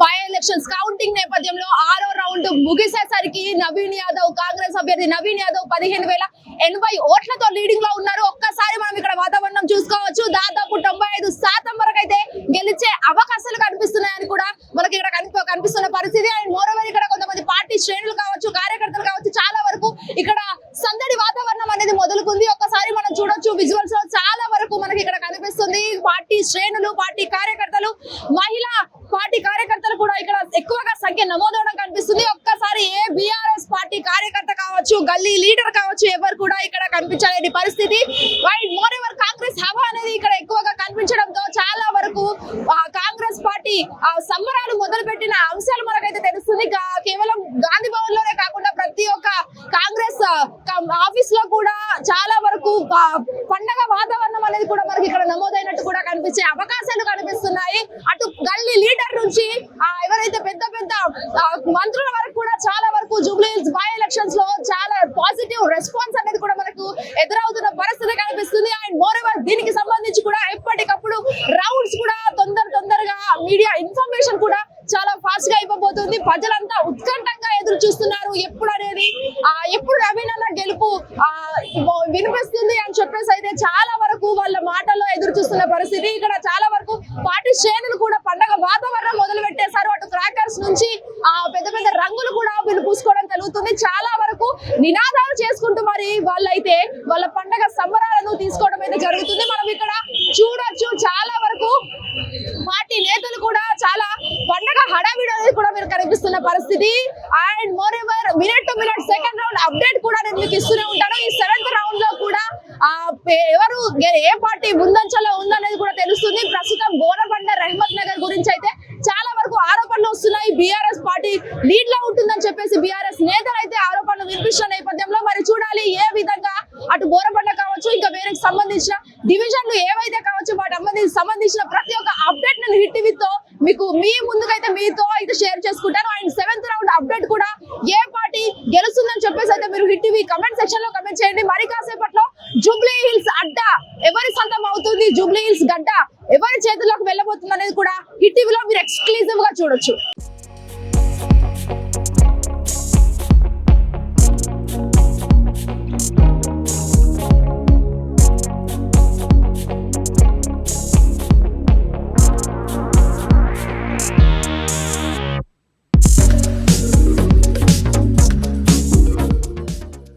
By elections counting నేపథ్యంలో ఆరో round ముగిసేసరికి నవీన్ యాదవ్ కాంగ్రెస్ అభ్యర్థి నవీన్ యాదవ్ పదిహేను వేల ఎనభై ఓట్లతో లీడింగ్లో ఉన్నారు. ఒక్కసారి మనం ఇక్కడ వాతావరణం చూసుకోవచ్చు. దాదాపు తొంభై ఐదు శాతం వరకు అయితే గెలిచే అవకాశాలు కనిపిస్తున్నాయని కూడా మనకి ఇక్కడ కనిపిస్తున్న పరిస్థితి. అండ్ మోరవర్ ఇక్కడ కొంతమంది పార్టీ శ్రేణులు కావచ్చు కార్యకర్తలు కావచ్చు చాలా వరకు ఇక్కడ సందడి వాతావరణం అనేది మొదలుకుంది. ఒక్కసారి మనం చూడొచ్చు విజువల్స్లో చాలా వరకు మనకి ఇక్కడ శ్రేణులు పార్టీ కార్యకర్తలు మహిళా పార్టీ కార్యకర్తలు కూడా ఇక్కడ ఎక్కువగా సంఖ్య నమోదవడం కనిపిస్తుంది. ఒక్కసారి ఏ బీఆర్ఎస్ పార్టీ కార్యకర్త కావచ్చు గల్లీ లీడర్ కావచ్చు ఎవరు కూడా ఇక్కడ కనిపించలేని పరిస్థితి. మోర్ ఎవర్ కాంగ్రెస్ హవా అనేది ఇక్కడ ఎక్కువగా కనిపించడంతో చాలా వరకు కాంగ్రెస్ పార్టీ ఆ, సంబరాలు మొదలు పెట్టిన అంశాలు మనకైతే తెలుస్తుంది. కేవలం గాంధీ భవన్లోనే కాకుండా ప్రతి ఒక్క కాంగ్రెస్ ఆఫీస్లో కూడా చాలా వరకు ఆ, పండగ వాతావరణం అనేది కూడా మనకి ఇక్కడ నమోదైనట్టు కూడా కనిపించే అవకాశాలు కనిపిస్తున్నాయి. అటు గల్లీ లీడర్ నుంచి ఆ, ఎవరైతే పెద్ద పెద్ద మంత్రుల వరకు కూడా చాలా వరకు జూబ్లీహిల్స్ బై ఎలక్షన్స్లో చాలా పాజిటివ్ రెస్పాన్స్ అనేది కూడా మనకు ఎదురవుతున్న పరిస్థితి కనిపిస్తుంది. అండ్ మోర్ ఎవర్ దీనికి సంబంధించి కూడా ఎప్పటికప్పుడు రౌండ్స్ కూడా తొందర తొందరగా మీడియా ఇన్ఫర్మేషన్ కూడా చాలా ఫాస్ట్గా ఇవ్వబోతుంది. ప్రజలంతా ఉత్కంఠ ఎదురు చూస్తున్నారు ఎప్పుడు అనేది ఆ ఎప్పుడు నవీన్ గెలుపు ఆ వినిపిస్తుంది అని చెప్పేసి అయితే చాలా వరకు వాళ్ళ మాటల్లో ఎదురు చూస్తున్న పరిస్థితి. ఇక్కడ చాలా వరకు పార్టీ శ్రేణులు కూడా పండగ వాతావరణం మొదలు పెట్టేశారు అటు క్రాకర్స్ నుంచి ఆ పెద్ద పెద్ద రంగులు కూడా వీళ్ళు పూసుకోవడం జరుగుతుంది చాలా వరకు నినాదాలు చేసుకుంటూ మరి వాళ్ళైతే వాళ్ళ పండగ సంబరాలను తీసుకోవడం అయితే జరుగుతుంది మనం ఇక్కడ చూడొచ్చు చాలా వరకు పార్టీ నేతలు కూడా చాలా పండగ హడావిడి అనేది కూడా మీరు కనిపిస్తున్న పరిస్థితి. And moreover minute to minute second round update కూడా నేను మీకు ఇస్తూనే ఉంటాను. ఈ సెవెంత్ రౌండ్లో కూడా ఎవరు ఏ పార్టీ ముందంచలో ఉందనేది కూడా తెలుస్తుంది. ప్రస్తుతం బోరబండ రహమత్ నగర్ గురించి అయితే చాలా వరకు ఆరోపణలు వస్తున్నాయి. బీఆర్ఎస్ పార్టీ లీడ్లో ఉంటుందని చెప్పేసి బీఆర్ఎస్ నేతలు అయితే ఆరోపణలు వినిపిస్తున్న నేపథ్యంలో మరి చూడాలి ఏ విధంగా అటు బోరబండ కావచ్చు ఇంకా వేరే సంబంధించిన డివిజన్లు ఏవైతే కావచ్చు వాటి సంబంధించిన ప్రతి ఒక్క అప్డేట్ నేను హిట్తో మీకు మీ ముందుకైతే మీతో అయితే షేర్ చేసుకుంటాను. అండ్ సెవెంత్ రౌండ్ అప్డేట్ కూడా ఏ పార్టీ గెలుస్తుందని చెప్పేసి అయితే మీరు హిట్ టీవీ కమెంట్ సెక్షన్లో కమెంట్ చేయండి. మరి కాసేపట్లో జూబ్లీ హిల్స్ అడ్డా ఎవరి సొంతం అవుతుంది? జూబ్లీ హిల్స్ గడ్డ ఎవరి చేతుల్లోకి వెళ్ళబోతుంది అనేది కూడా హిట్ టీవీలో మీరు ఎక్స్క్లూజివ్గా చూడొచ్చు.